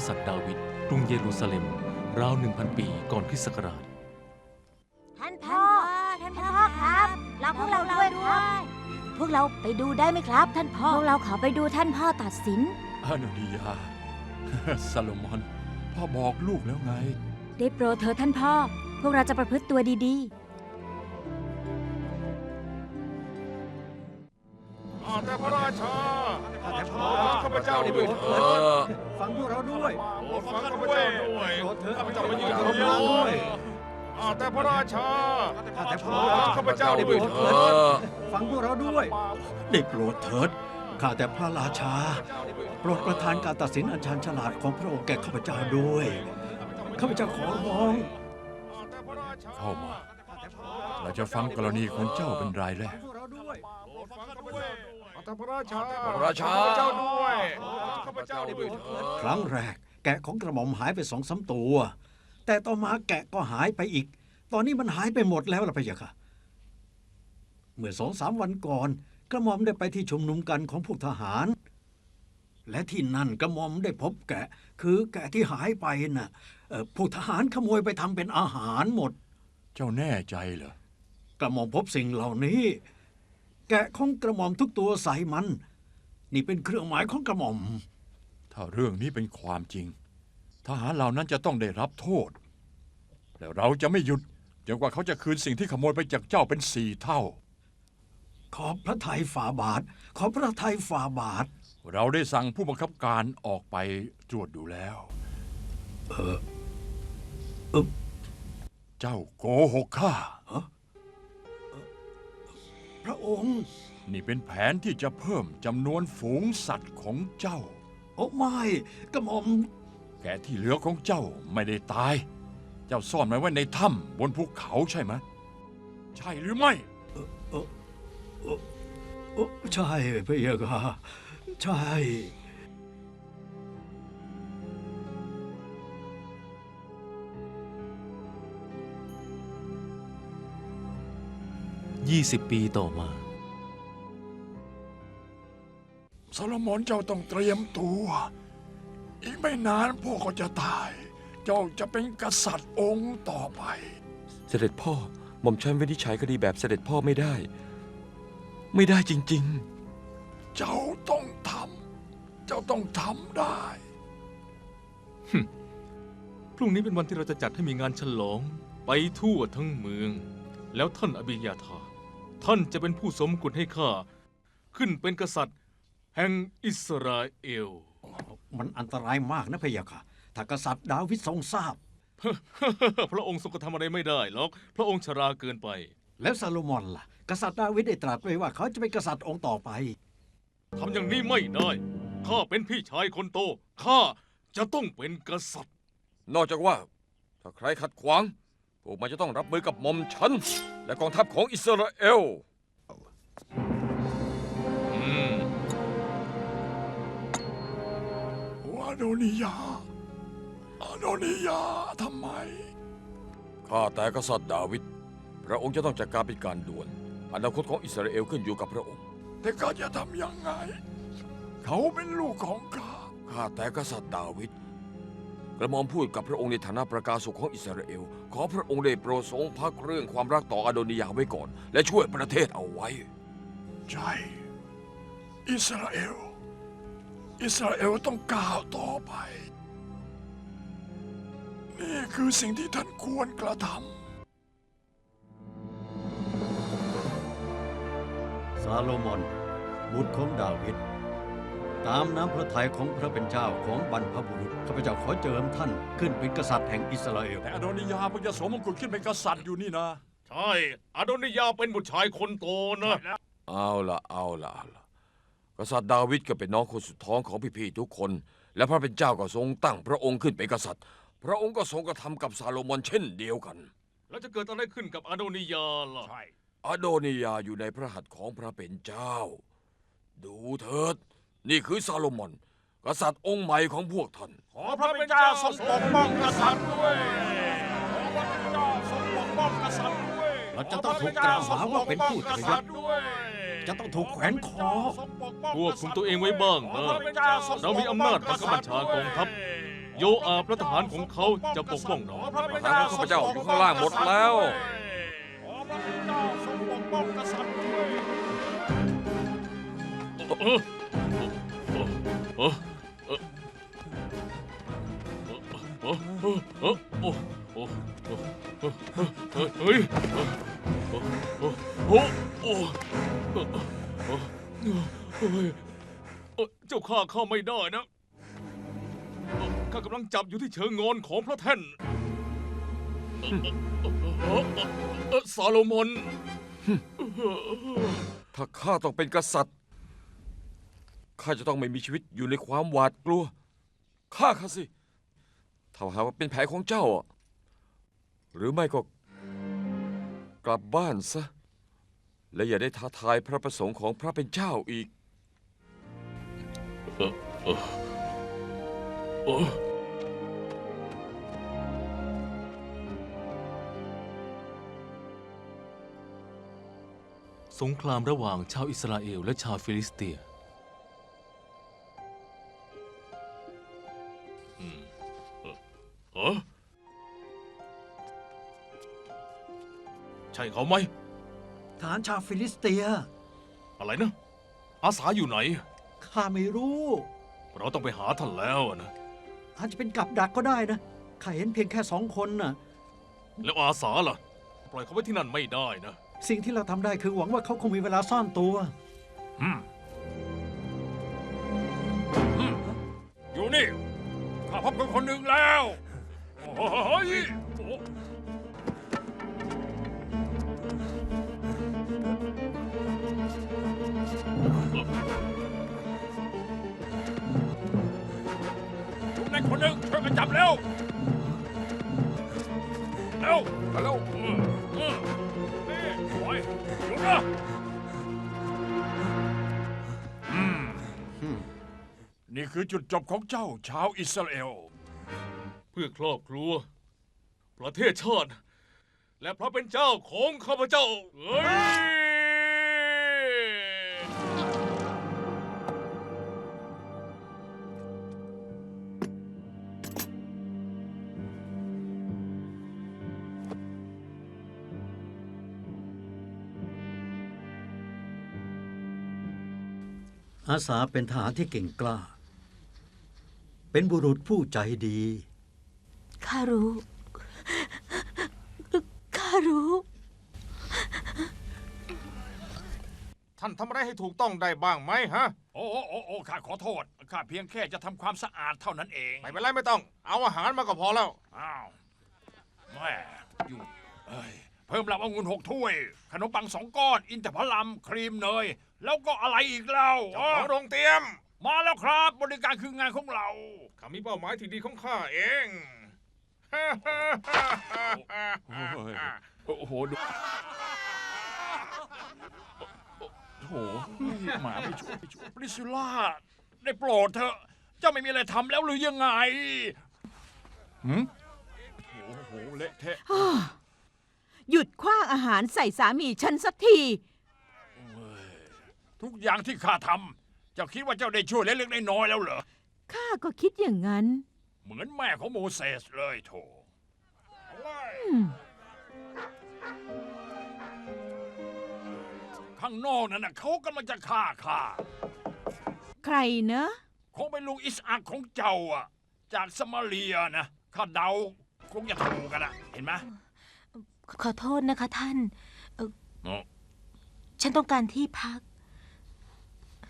ว่างของกษัตริย์ดาวิดกรุงเยรูซาเล็ม ราว 1,000 ปีก่อนคริสต์ศักราช ท่านพ่อ ท่านพ่อครับเราพวกเราด้วยครับ พวกเราไปดูได้ไหมครับ ท่านพ่อ พวกเราขอไปดูท่านพ่อตัดสิน อาโนนิยา ซาโลมอน พ่อบอกลูกแล้วไง ได้โปรดเธอท่านพ่อ พวกเราจะประพฤติตัวดีอ แต่พระราชาข้าแต่พระข้าพเจ้าด้วยเถิดฟังพวกเราด้วยโปรดฟังข้าพเจ้าด้วยโปรดเถิดข้าพเจ้ามายืนข้าตรพงเจ้านี้ด้วยอาแต่พระราชาข้าแต่พระโปรดฟังข้าพเจ้าด้วยเถิดฟังพวกเราด้วย ได้โปรดเถิดข้าแต่พระราชา โปรดประทานการตัดสินอันชันฉลาดของพระองค์แก่ข้าพเจ้าด้วย ข้าพเจ้าขอร้อง เข้ามา เราจะฟังกรณีของเจ้าเป็นรายแรก พวกเราด้วยอาแต่พระราชาพระราชา ข้าพเจ้าด้วยข้าพเจ้าด้วยเถิด ครั้งแรก แกะของกระหม่อมหายไปสองสามตัว แต่ต่อมาแกะก็หายไปอีก ตอนนี้มันหายไปหมดแล้วล่ะพะยะค่ะ เมื่อสองสามวันก่อน กระหม่อมได้ไปที่ชุมนุมกันของพวกทหาร และที่นั่นกระหม่อมได้พบแกะ คือแกะที่หายไปน่ะเอ่อพวกทหารขโมยไปทำเป็นอาหารหมด เจ้าแน่ใจเหรอ กระหม่อมพบสิ่งเหล่านี้ แกะของกระหม่อมทุกตัวใส่มัน นี่เป็นเครื่องหมายของกระหม่อม ถ้าเรื่องนี้เป็นความจริง ทหารเหล่านั้นจะต้องได้รับโทษแต่เราจะไม่หยุดจนกว่าเขาจะคืนสิ่งที่ขโมยไปจากเจ้าเป็นสี่เท่า ขอพระทัยฝ่าบาท ขอพระทัยฝ่าบาท เราได้สั่งผู้บังคับการออกไปตรวจดูแล้ว เออเอ่อเจ้าโกหกข้า พระองค์ นี่เป็นแผนที่จะเพิ่มจำนวนฝูงสัตว์ของเจ้า โอ้ไม่กระหม่อม แกะที่เหลือของเจ้าไม่ได้ตาย เจ้าซ่อนมันไว้ในถ้ำบนภูเขาใช่ไหมใช่หรือไม่ โอ้ใช่พระเยาค่ะใช่ 20 ปีต่อมาโซโลมอนเจ้าต้องเตรียมตัว อีกไม่นานพ่อก็จะตาย เจ้าจะเป็นกษัตริย์องค์ต่อไป เสด็จพ่อหม่อมฉันวินิจฉัยคดีแบบเสด็จพ่อไม่ได้ ไม่ได้จริง เจ้าต้องทำ เจ้าต้องทำได้ พรุ่งนี้เป็นวันที่เราจะจัดให้มีงานฉลอง ไปทั่วทั้งเมือง แล้วท่านอบิยาธา ท่านจะเป็นผู้สมกุฎให้ข้า ขึ้นเป็นกษัตริย์ แห่งอิสราเอล มันอันตรายมากนะพระเยาค่ะ ถ้ากษัตริย์ดาวิดทรงทราบ พระองค์ทรงกระทำอะไรไม่ได้หรอก พระองค์ชราเกินไป แล้วซาโลมอนล่ะ กษัตริย์ดาวิดได้ตรัสไว้ว่าเขาจะเป็นกษัตริย์องค์ต่อไป ทำอย่างนี้ไม่ได้ ข้าเป็นพี่ชายคนโต ข้าจะต้องเป็นกษัตริย์ๆนอกจากว่า ถ้าใครขัดขวาง พวกมันจะต้องรับมือกับหม่อมฉัน และกองทัพของอิสราเอลอืมอาโดนิยาอาโดนิยาทำไม ข้าแต่กษัตริย์ดาวิด พระองค์จะต้องจัดการเป็นการด่วน อนาคตของอิสราเอลขึ้นอยู่กับพระองค์ แต่ข้าจะทำยังไง เขาเป็นลูกของข้า ข้าแต่กษัตริย์ดาวิด กระหม่อมพูดกับพระองค์ในฐานะประกาศสุขของอิสราเอล ขอพระองค์ได้โปรดทรงพักเรื่องความรักต่ออาโดนิยาไว้ก่อน และช่วยประเทศเอาไว้ ใช่ อิสราเอล อิสราเอลต้องก้าวต่อไป นี่คือสิ่งที่ท่านควรกระทำซาโลมอนบุตรของดาวิด ตามน้ำพระทัยของพระเป็นเจ้าของบรรพบุรุษข้าพเจ้าขอเจิมท่านขึ้นเป็นกษัตริย์แห่งอิสราเอลแต่อโดนิยาเพิ่งจะสวมมงกุฎขึ้นเป็นกษัตริย์อยู่นี่นะใช่อโดนิยาเป็นบุตรชายคนโตนะเอาละเอาละเอาละกษัตริย์ดาวิดก็เป็นน้องคนสุดท้องของพี่ๆทุกคน และพระเป็นเจ้าก็ทรงตั้งพระองค์ขึ้นเป็นกษัตริย์ พระองค์ก็ทรงกระทำกับซาโลมอนเช่นเดียวกัน แล้วจะเกิดอะไรขึ้นกับอโดนิยาล่ะอาโดนิยาอยู่ในพระหัตถ์ของพระเป็นเจ้า ดูเถิด นี่คือซาโลมอน กษัตริย์องค์ใหม่ของพวกท่าน ขอพระเป็นเจ้าทรงปกป้องกษัตริย์ด้วยขอพระเป็นเจ้าทรงปกป้องกษัตริย์ด้วยเราจะต้องถูกกล่าวหาว่าเป็นผู้ทรยศด้วยจะต้องถูกแขวนคอควบคุมตัวเองไว้บ้างนะเรามีอำนาจบังคับบัญชากองทัพโยอาห์พระทหารของเขาจะปกป้องเราขอพระเป็นทหารของข้าพเจ้าอยู่ข้างล่างหมดแล้วขอพระเป็นเจ้าทรงปกป้อ เออเออเออเออเออเออโอ้โอ้เฮ้ยโอ้โอ้โอ้โอ้เจ้าข้าเข้าไม่ได้นะข้ากำลังจับอยู่ที่เชิงงอนของพระแท่นซาโลมอน ถ้าข้าต้องเป็นกษัตริย์ ข้าจะต้องไม่มีชีวิตอยู่ในความหวาดกลัวข้าข้าสิถ้าหากว่าเป็นแผนของเจ้าอะหรือไม่ก็กลับบ้านซะ และอย่าได้ท้าทายพระประสงค์ของพระเป็นเจ้าอีก โอ้สงครามระหว่างชาวอิสราเอลและชาวฟิลิสเตีย ใช่เขาไหม ฐานชาวฟิลิสเตีย อะไรนะ อาสาอยู่ไหน ข้าไม่รู้ เราต้องไปหาท่านแล้วนะ อาจจะเป็นกับดักก็ได้นะ ข้าเห็นเพียงแค่สองคนน่ะ แล้วอาสาล่ะ ปล่อยเขาไว้ที่นั่นไม่ได้นะ สิ่งที่เราทำได้คือหวังว่าเขาคงมีเวลาซ่อนตัวอยู่นี่ ข้าพบคนคนหนึ่งแล้ว โอ้ย โอ้อยู่ในคนหนึ่งช่วยกันจับเร็ว เร็วมาแล้วอืมอืมนี่โอ้ยอยู่นะนี่คือจุดจบของเจ้าชาวอิสราเอล เพื่อครอบครัว ประเทศชาติ และพระเป็นเจ้าของข้าพเจ้าเอ้ย อาสาเป็นทหารที่เก่งกล้า เป็นบุรุษผู้ใจดี ข้ารู้ ข้ารู้ ท่านทำอะไรให้ถูกต้องได้บ้างไหมฮะ โอ้โอ้โอ้โอ้ข้าขอโทษ ข้าเพียงแค่จะทำความสะอาดเท่านั้นเอง ไม่เป็นไรไม่ต้อง เอาอาหารมาก็พอแล้ว อ้าวแม่อยู่เอ้ยเพิ่มลำองุ่นหกถ้วย ขนมปังสองก้อน อินทผลัมครีมเนย แล้วก็อะไรอีกเล่าเจ้าของโรงเตรียม มาแล้วครับ บริการคืองานของเรา ข้ามีเป้าหมายที่ดีของข้าเองโอ้โหดูโอ้โหหมาไม่ช่วยไม่ช่วยปริซิล่าได้โปรดเถอะ เจ้าไม่มีอะไรทำแล้วหรือยังไงหืมโอ้โห เละเทะ หยุดคว้างอาหารใส่สามีฉันสักที ทุกอย่างที่ข้าทำเจ้าคิดว่าเจ้าได้ช่วยเล็กๆน้อยๆแล้วเหรอ ข้าก็คิดอย่างนั้น เหมือนแม่ของโมเสสเลยโถอืมข้างนอกนั่นนะเขากำลังจะฆ่าข้า ใครเนอะ คงเป็นลุงอิสอักของเจ้าอะจากสมาเรียนะ ข้าเดาคงจะถูกกันอะเห็นไหม ขอโทษนะคะท่านเอ่อเนาะฉันต้องการที่พัก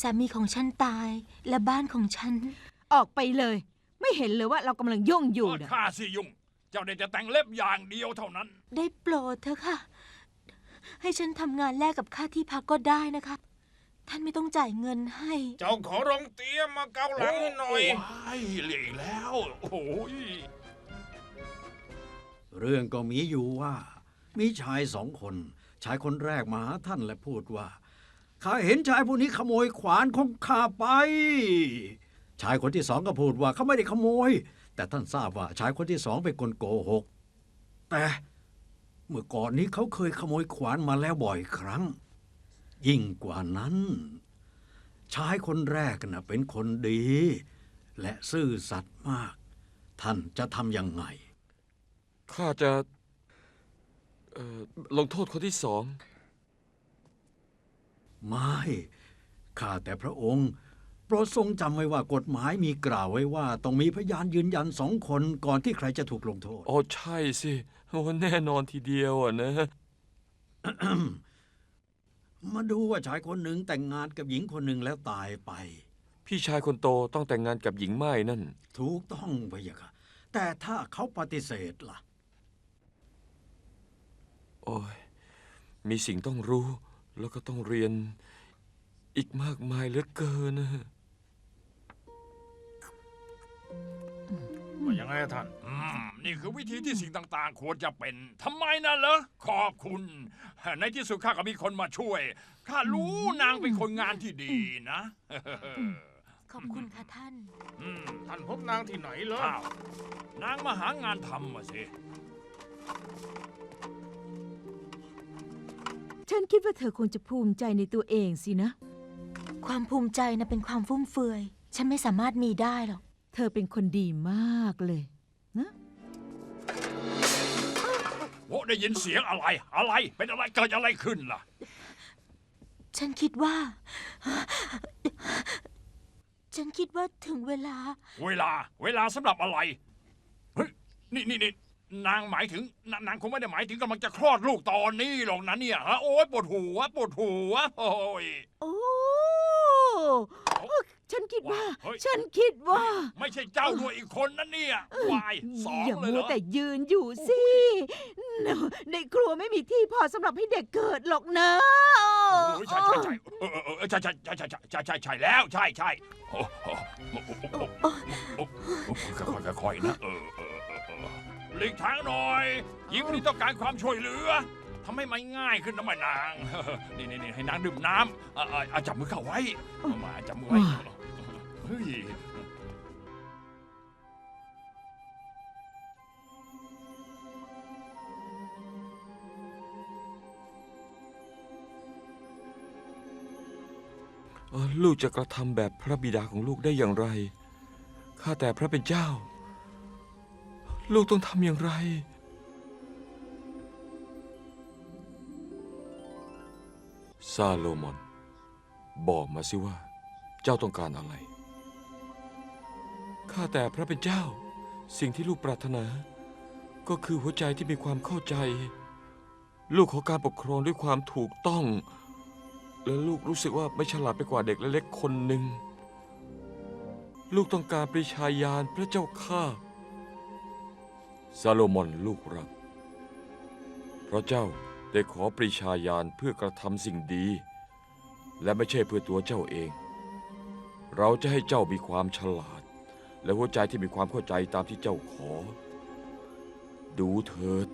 สามีของฉันตายและบ้านของฉัน ออกไปเลย ไม่เห็นเลยว่าเรากำลังยุ่งอยู่นะข้าสิยุ่ง เจ้าได้จะแต่งเล็บอย่างเดียวเท่านั้น ได้โปรดเถอะค่ะ ให้ฉันทำงานแลกกับค่าที่พักก็ได้นะคะ ท่านไม่ต้องจ่ายเงินให้ เจ้าของโรงเตรียมมาเกาหลังให้หน่อยโอ้ยเหลืออีกแล้ว โอ้โหยเรื่องก็มีอยู่ว่า มีชายสองคน ชายคนแรกมาหาท่านและพูดว่าข้าเห็นชายผู้นี้ขโมยขวานของข้าไป ชายคนที่สองก็พูดว่าเขาไม่ได้ขโมย แต่ท่านทราบว่าชายคนที่สองเป็นคนโกหก แต่เมื่อก่อนนี้เขาเคยขโมยขวานมาแล้วบ่อยครั้ง ยิ่งกว่านั้น ชายคนแรกน่ะเป็นคนดี และซื่อสัตย์มาก ท่านจะทำยังไง ข้าจะ เอ่อลงโทษคนที่สอง ไม่ ข้าแต่พระองค์ โปรดทรงจำไว้ว่ากฎหมายมีกล่าวไว้ว่า ต้องมีพยานยืนยันสองคนก่อนที่ใครจะถูกลงโทษ อ๋อใช่สิโอ้แน่นอนทีเดียวอะนะ มาดูว่าชายคนหนึ่งแต่งงานกับหญิงคนหนึ่งแล้วตายไป พี่ชายคนโตต้องแต่งงานกับหญิงไม้นั่น ถูกต้องพะยะค่ะแต่ถ้าเขาปฏิเสธล่ะ โอ้ยมีสิ่งต้องรู้ แล้วก็ต้องเรียน อีกมากมายเหลือเกินนะว่ายังไงอะท่านอืมนี่คือวิธีที่สิ่งต่างๆ ควรจะเป็นทำไมนะเหรอขอบคุณ ในที่สุดข้าก็มีคนมาช่วยข้ารู้นางเป็นคนงานที่ดีนะขอบคุณค่ะท่าน อืมท่านพบนางที่ไหนเหรออ้าวนางมาหางานทำมาสิ ฉันคิดว่าเธอคงจะภูมิใจในตัวเองสินะ ความภูมิใจนะเป็นความฟุ่มเฟือย ฉันไม่สามารถมีได้หรอก เธอเป็นคนดีมากเลยนะโอ้ได้ยินเสียงอะไร อะไร เป็นอะไร เกิดอะไรขึ้นล่ะ ฉันคิดว่า ฉันคิดว่าถึงเวลา เวลา เวลาสำหรับอะไร เฮ้ย นี่นี่นี่ นางหมายถึงนนางคงไม่ได้หมายถึงกำลังจะคลอดลูกตอนนี้หรอกนะเนี่ยฮะโอ้ยปวดหัวปวดหัวโอ้ย โอ้ฉันคิดว่าวาฉันคิดว่าไม่ใช่เจ้าด้วยอีกคนนะเนี่ยวายสองอย่าเลยเหมัรวอแต่ยืนอยู่สิในครัวไม่มีที่พอสำหรับให้เด็กเกิดหรอกนะโอ้ใช่ใช่ใช่เออใช่ใช่ใช่ใช่ใช่ใช่ใช่แล้วใช่ใช่โอ้โหโอ้โหโอ้โหโอ้โหค่อยๆค่อยๆนะเออ หลีกทางหน่อยหญิงคนนี้ต้องการความช่วยเหลือทำให้มันง่ายขึ้นนะแม่นาง นี่นี่นี่ให้นางดื่มน้ำอะอะอะจับมือเข้าไว้เอามาจับมือไว้เฮ้ยเอ่อลูกจะกระทำแบบพระบิดาของลูกได้อย่างไร ข้าแต่พระเป็นเจ้า ลูกต้องทำอย่างไร ซาโลมอน บอกมาสิว่า เจ้าต้องการอะไร ข้าแต่พระเป็นเจ้า สิ่งที่ลูกปรารถนา ก็คือหัวใจที่มีความเข้าใจ ลูกขอการปกครองด้วยความถูกต้อง และลูกรู้สึกว่าไม่ฉลาดไปกว่าเด็กเล็กๆคนหนึ่ง ลูกต้องการปริชาญาณพระเจ้าข้า ซาโลมอนลูกรัก เพราะเจ้าได้ขอปริชาญาณเพื่อกระทำสิ่งดี และไม่ใช่เพื่อตัวเจ้าเอง เราจะให้เจ้ามีความฉลาด และหัวใจที่มีความเข้าใจตามที่เจ้าขอ ดูเถิด